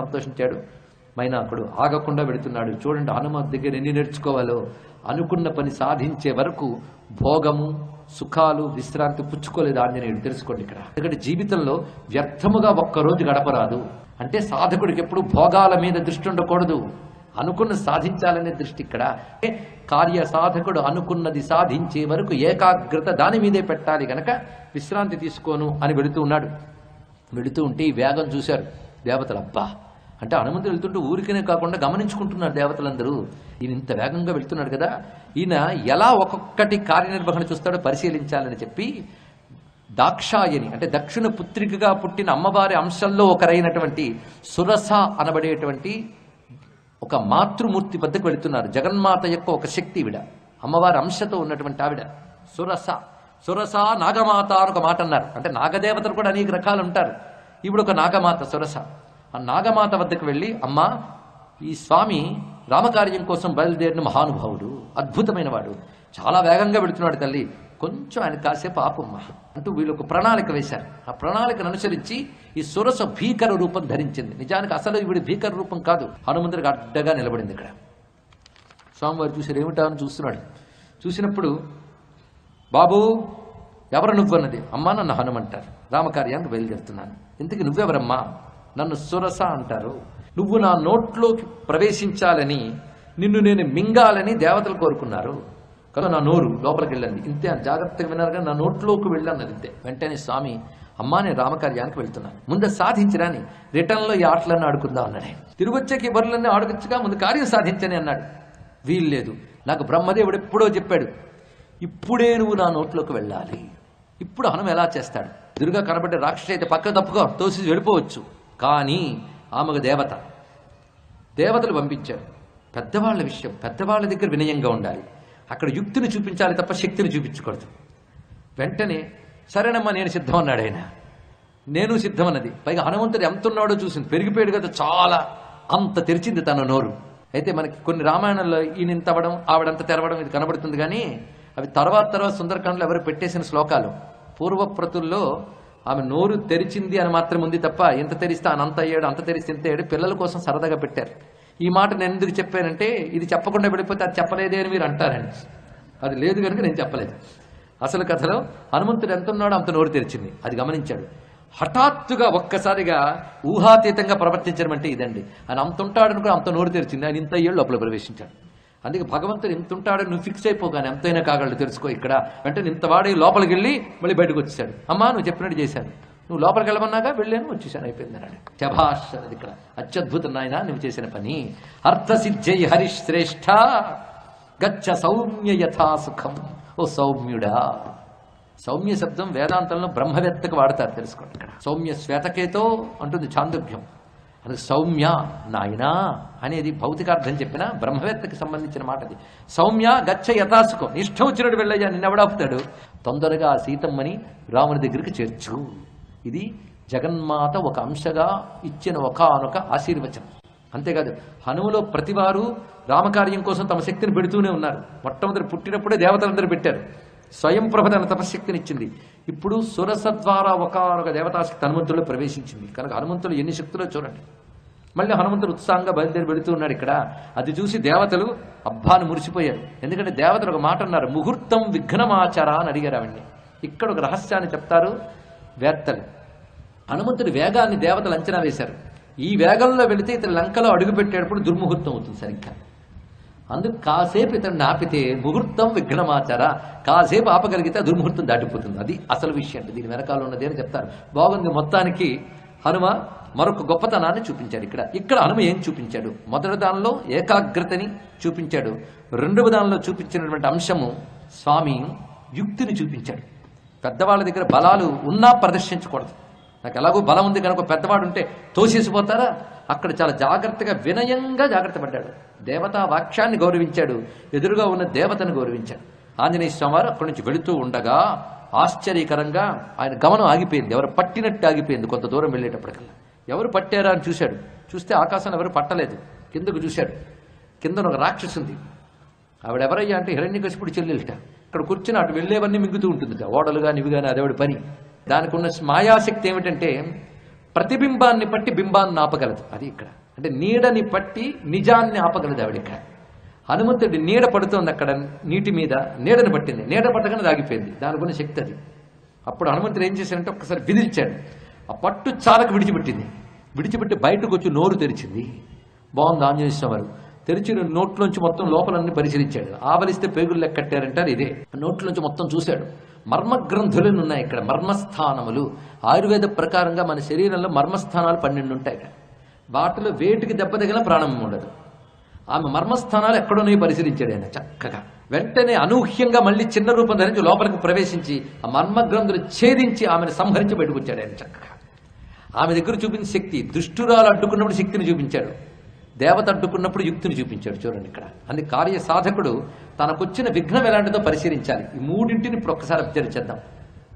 సంతోషించాడు. మైనాకుడు ఆగకుండా వెడుతున్నాడు చూడండి హనుమ దగ్గర ఎన్ని నేర్చుకోవాలో. అనుకున్న పని సాధించే వరకు భోగము సుఖాలు విశ్రాంతి పుచ్చుకోలేదు ఆంజనేయుడు. తెలుసుకోండి ఇక్కడ. ఎందుకంటే జీవితంలో వ్యర్థముగా ఒక్కరోజు గడపరాదు. అంటే సాధకుడికి ఎప్పుడు భోగాల మీద దృష్టి ఉండకూడదు. అనుకున్న సాధించాలనే దృష్టి ఇక్కడ. కార్య సాధకుడు అనుకున్నది సాధించే వరకు ఏకాగ్రత దాని మీదే పెట్టాలి గనక విశ్రాంతి తీసుకోను అని వెళుతూ ఉన్నాడు. వెళుతూ ఉంటే ఈ వేగం చూశారు. దేవతలు అబ్బా! అంటే హనుమంతుడు వెళ్తుంటూ ఊరికనే కాకుండా గమనించుకుంటున్నారు దేవతలందరూ. ఈయన ఇంత వేగంగా వెళ్తున్నాడు కదా. ఈయన ఎలా ఒక్కొక్కటి కార్యనిర్వహణ చూస్తాడో పరిశీలించాలని చెప్పి దాక్షాయని అంటే దక్షిణ పుత్రికగా పుట్టిన అమ్మవారి అంశంలో ఒకరైనటువంటి సురస అనబడేటువంటి ఒక మాతృమూర్తి వద్దకు వెళుతున్నారు. జగన్మాత యొక్క ఒక శక్తి విడ అమ్మవారి అంశతో ఉన్నటువంటి ఆవిడ. సురస. సురస నాగమాత అని ఒక మాట అన్నారు. అంటే నాగదేవతలు కూడా అనేక రకాలు ఉంటారు. ఇప్పుడు ఒక నాగమాత సురస. ఆ నాగమాత వద్దకు వెళ్ళి అమ్మా ఈ స్వామి రామకార్యం కోసం బయలుదేరిన మహానుభావుడు అద్భుతమైన వాడు చాలా వేగంగా వెళుతున్నాడు తల్లి. కొంచెం ఆయన కాసేపు ఆపమ్మ అంటూ వీళ్ళు ఒక ప్రణాళిక వేశారు. ఆ ప్రణాళికను అనుసరించి ఈ సురస భీకర రూపం ధరించింది. నిజానికి అసలు ఇవిడి భీకర రూపం కాదు. హనుమంతుడికి అడ్డగా నిలబడింది ఇక్కడ. స్వామివారు చూశారు ఏమిటా? అని చూస్తున్నాడు. చూసినప్పుడు బాబు ఎవరు నువ్వన్నది? అమ్మా నన్ను హనుమంటారు. రామకార్యానికి బయలుదేరుతున్నాను. ఇంతకీ నువ్వెవరమ్మా? నన్ను సురస అంటారు. నువ్వు నా నోట్లోకి ప్రవేశించాలని నిన్ను నేను మింగాలని దేవతలు కోరుకున్నారు. కదా నా నోరు లోపలికి వెళ్ళండి. ఇంతే జాగ్రత్తగా విన్నారు కానీ నా నోట్లోకి వెళ్ళాను ఇంతే. వెంటనే స్వామి అమ్మా నేను రామకార్యానికి వెళ్తున్నాను. ముందు సాధించరాని రిటర్న్లో ఈ ఆటలన్నీ ఆడుకుందాం అన్నాడు. తిరిగి వచ్చాక బరులన్నీ ముందు కార్యం సాధించని అన్నాడు. వీల్లేదు నాకు బ్రహ్మదేవుడు ఎప్పుడో చెప్పాడు ఇప్పుడే నువ్వు నా నోట్లోకి వెళ్ళాలి. ఇప్పుడు హనుమ ఎలా చేస్తాడు? ఎదురుగా కనబడే రాక్షసు అయితే పక్క తప్పుగా తోసి వెళ్ళిపోవచ్చు. కానీ ఆమెకు దేవత దేవతలు పంపించారు. పెద్దవాళ్ళ విషయం పెద్దవాళ్ళ దగ్గర వినయంగా ఉండాలి. అక్కడ యుక్తిని చూపించాలి తప్ప శక్తిని చూపించకూడదు. వెంటనే సరేనమ్మా నేను సిద్ధం అన్నాడు ఆయన. నేను సిద్ధం అన్నది పైగా హనుమంతుడు ఎంత ఉన్నాడో చూసింది. పెరిగిపోయాడు కదా చాలా. అంత తెరిచింది తన నోరు. అయితే మనకి కొన్ని రామాయణంలో ఈయన ఇంత అవ్వడం ఆవిడంత తెరవడం ఇది కనబడుతుంది కానీ అవి తర్వాత తర్వాత సుందరకాండలో ఎవరు పెట్టేసిన శ్లోకాలు. పూర్వప్రతుల్లో ఆమె నోరు తెరిచింది అని మాత్రం ఉంది తప్ప ఎంత తెరిస్తే అని అంత అయ్యాడు అంత తెరిస్తే ఇంత అయ్యాడు పిల్లల కోసం సరదాగా పెట్టారు. ఈ మాట నేను ఎందుకు చెప్పానంటే ఇది చెప్పకుండా వెళ్ళిపోతే అది చెప్పలేదే అని మీరు అంటారండి. అది లేదు కనుక నేను చెప్పలేదు. అసలు కథలో హనుమంతుడు ఎంత ఉన్నాడో అంత నోరు తెరిచింది. అది గమనించాడు. హఠాత్తుగా ఒక్కసారిగా ఊహాతీతంగా ప్రవర్తించడం అంటే ఇదండి. ఆయన అంత ఉంటాడనుకో కూడా అంత నోరు తెరిచింది. ఆయన ఇంత ఏళ్ళు లోపల ప్రవేశించాడు. అందుకే భగవంతుడు ఎంత ఉంటాడో నువ్వు ఫిక్స్ అయిపోగానే ఎంతైనా కాగలడు తెలుసుకో ఇక్కడ. వెంటనే ఇంత వాడి లోపలికి వెళ్ళి మళ్ళీ బయటకు వచ్చేసాడు. అమ్మా నువ్వు చెప్పినట్టు చేశాను. నువ్వు లోపలికి వెళ్ళమన్నాగా వెళ్ళాను వచ్చేసాను అయిపోయింది అన్నాడు. శభాష్ అది ఇక్కడ. అత్యద్భుతం నాయన నువ్వు చేసిన పని. అర్థసిద్ధై హరిశ్రేష్ఠ గచ్చ సౌమ్య యథా సుఖం. ఓ సౌమ్యుడా. సౌమ్య శబ్దం వేదాంతంలో బ్రహ్మవేత్తకు వాడతారు తెలుసుకోండి ఇక్కడ. సౌమ్య శ్వేతకేతో అంటుంది చాందుభ్యం అది సౌమ్య నాయనా అనేది భౌతికార్థం చెప్పిన బ్రహ్మవేత్తకి సంబంధించిన మాట అది. సౌమ్య గచ్చ యథాసుకో. ఇష్టం వచ్చినట్టు వెళ్ళయ్యా నిన్నెవడాపుతాడు తొందరగా ఆ సీతమ్మని రాముని దగ్గరికి చేర్చు. ఇది జగన్మాత ఒక అంశగా ఇచ్చిన ఒకనొక ఆశీర్వచనం. అంతేకాదు హనుమలో ప్రతివారు రామకార్యం కోసం తమ శక్తిని పెడుతూనే ఉన్నారు. మొట్టమొదటి పుట్టినప్పుడే దేవతలందరూ పెట్టారు. స్వయం ప్రభ తన తపశక్తిని ఇచ్చింది ఇప్పుడు సురస ద్వారా ఒకనొక దేవతాశక్తి హనుమంతుల్లో ప్రవేశించింది. కనుక హనుమంతులు ఎన్ని శక్తులో చూడండి. మళ్ళీ హనుమంతుడు ఉత్సాహంగా బయలుదేరి పెడుతూ ఉన్నాడు ఇక్కడ. అది చూసి దేవతలు అబ్బాను మురిసిపోయారు. ఎందుకంటే దేవతలు ఒక మాట అన్నారు ముహూర్తం విఘ్నమాచార అని అడిగారు ఆవిడ్ని. ఇక్కడ ఒక రహస్యాన్ని చెప్తారు వేత్తలు. హనుమంతుడి వేగాన్ని దేవతలు అంచనా వేశారు. ఈ వేగంలో వెళితే ఇతను లంకలో అడుగుపెట్టేటప్పుడు దుర్ముహూర్తం అవుతుంది సరిగ్గా. అందుకు కాసేపు ఇతను ఆపితే ముహూర్తం విఘ్నమాచార కాసేపు ఆపగలిగితే దుర్ముహూర్తం దాటిపోతుంది. అది అసలు విషయం. అంటే దీని వెనకాల ఉన్నది అని చెప్తారు. బాగుంది. మొత్తానికి హనుమ మరొక గొప్పతనాన్ని చూపించాడు ఇక్కడ. ఇక్కడ హనుమ ఏం చూపించాడు? మొదటి దానిలో ఏకాగ్రతని చూపించాడు. రెండవ దానిలో చూపించినటువంటి అంశము స్వామి యుక్తిని చూపించాడు. పెద్దవాళ్ళ దగ్గర బలాలు ఉన్నా ప్రదర్శించకూడదు. నాకు ఎలాగో బలం ఉంది కనుక పెద్దవాడు ఉంటే తోసేసిపోతారా? అక్కడ చాలా జాగ్రత్తగా వినయంగా జాగ్రత్త పడ్డాడు. దేవతా వాక్యాన్ని గౌరవించాడు. ఎదురుగా ఉన్న దేవతను గౌరవించాడు. ఆంజనేయ స్వామి వారు అక్కడి నుంచి వెళుతూ ఉండగా ఆశ్చర్యకరంగా ఆయన గమనం ఆగిపోయింది. ఎవరు పట్టినట్టు ఆగిపోయింది కొంత దూరం వెళ్ళేటప్పటికల్లా. ఎవరు పట్టారా అని చూశాడు. చూస్తే ఆకాశాన్ని ఎవరు పట్టలేదు. కిందకు చూశాడు. కిందన ఒక రాక్షసు ఉంది. ఆవిడెవరయ్యా అంటే హిరణ్యకశిపుడు చెల్లెలిట. ఇక్కడ కూర్చుని అటు వెళ్ళేవన్నీ మింగుతూ ఉంటుంది ఓడలు కానీ ఇవి కానీ అదేవిడి పని. దానికి ఉన్న మాయాశక్తి ఏమిటంటే ప్రతిబింబాన్ని పట్టి బింబాన్ని ఆపగలదు. అది ఇక్కడ. అంటే నీడని పట్టి నిజాన్ని ఆపగలదు ఆవిడ ఇక్కడ. హనుమంతుడి నీడ పడుతోంది అక్కడ నీటి మీద. నీడని పట్టింది. నీడ పట్టగానే దాగిపోయింది. దానికి ఉన్న శక్తి అది. అప్పుడు హనుమంతుడు ఏం చేశాడంటే ఒక్కసారి విదిల్చాడు. ఆ పట్టు చాలకు విడిచిపెట్టింది. విడిచిపెట్టి బయటకు వచ్చి నోరు తెరిచింది. బాగుంది ఆంజనేయ స్వామి. తెరిచిన నోట్లోంచి మొత్తం లోపలన్నీ పరిశీలించాడు. ఆవలిస్తే పేగులు లెక్కట్టారంటారు ఇదే. నోట్లోంచి మొత్తం చూశాడు. మర్మగ్రంథులను ఉన్నాయి ఇక్కడ. మర్మస్థానములు. ఆయుర్వేద ప్రకారంగా మన శరీరంలో మర్మస్థానాలు పన్నెండు ఉంటాయి వాటిలో వేటికి దెబ్బ తగిలిన ప్రాణం ఉండదు. ఆమె మర్మస్థానాలు ఎక్కడున్నాయో పరిశీలించాడు ఆయన చక్కగా. వెంటనే అనూహ్యంగా మళ్ళీ చిన్న రూపం ధరించి లోపలికి ప్రవేశించి ఆ మర్మగ్రంథులు ఛేదించి ఆమెను సంహరించి బయటకు వచ్చాడు ఆయన చక్కగా. ఆమె దగ్గర చూపించిన శక్తి దుష్టురాలు అడ్డుకున్నప్పుడు శక్తిని చూపించాడు. దేవత అడ్డుకున్నప్పుడు యుక్తిని చూపించాడు. చూడండి ఇక్కడ. అందుకే కార్య సాధకుడు తనకొచ్చిన విఘ్నం ఎలాంటిదో పరిశీలించాలి. ఈ మూడింటిని ఇప్పుడు ఒక్కసారి అబ్జర్వ్ చేద్దాం.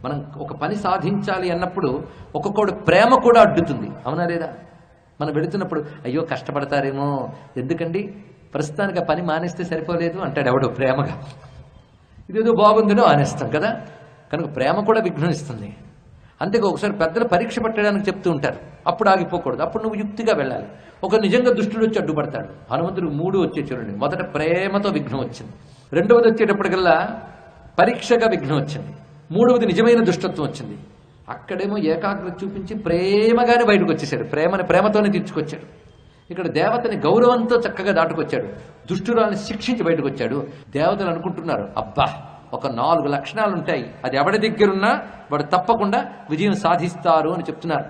మనం ఒక పని సాధించాలి అన్నప్పుడు ఒక్కొక్కడు ప్రేమ కూడా అడ్డుతుంది. అవునా లేదా? మనం వెళుతున్నప్పుడు అయ్యో కష్టపడతారేమో. ఎందుకండి? ప్రస్తుతానికి ఆ పని మానేస్తే సరిపోలేదు. అంటాడు ఎవడో ప్రేమగా. ఇదేదో బాగుందనో ఆనేస్తాం కదా. కనుక ప్రేమ కూడా విఘ్నం ఇస్తుంది. అందుకే ఒకసారి పెద్దలు పరీక్ష పెట్టడానికి చెప్తూ ఉంటారు. అప్పుడు ఆగిపోకూడదు. అప్పుడు నువ్వు యుక్తిగా వెళ్ళాలి. ఒక నిజంగా దుష్టుడు వచ్చి అడ్డుపడతాడు. హనుమంతుడు మూడు వచ్చే చూడండి. మొదట ప్రేమతో విఘ్నం వచ్చింది. రెండవది వచ్చేటప్పటికల్లా పరీక్షగా విఘ్నం వచ్చింది. మూడవది నిజమైన దుష్టత్వం వచ్చింది. అక్కడేమో ఏకాగ్రత చూపించి ప్రేమగానే బయటకు వచ్చేసాడు. ప్రేమని ప్రేమతోనే తీర్చుకొచ్చాడు ఇక్కడ దేవతని గౌరవంతో చక్కగా దాటుకొచ్చాడు. దుష్టురాల్ని శిక్షించి బయటకు వచ్చాడు. దేవతలు అనుకుంటున్నారు అబ్బా ఒక నాలుగు లక్షణాలు ఉంటాయి అది ఎవడి దగ్గరున్నా వాడు తప్పకుండా విజయం సాధిస్తారు అని చెప్తున్నారు.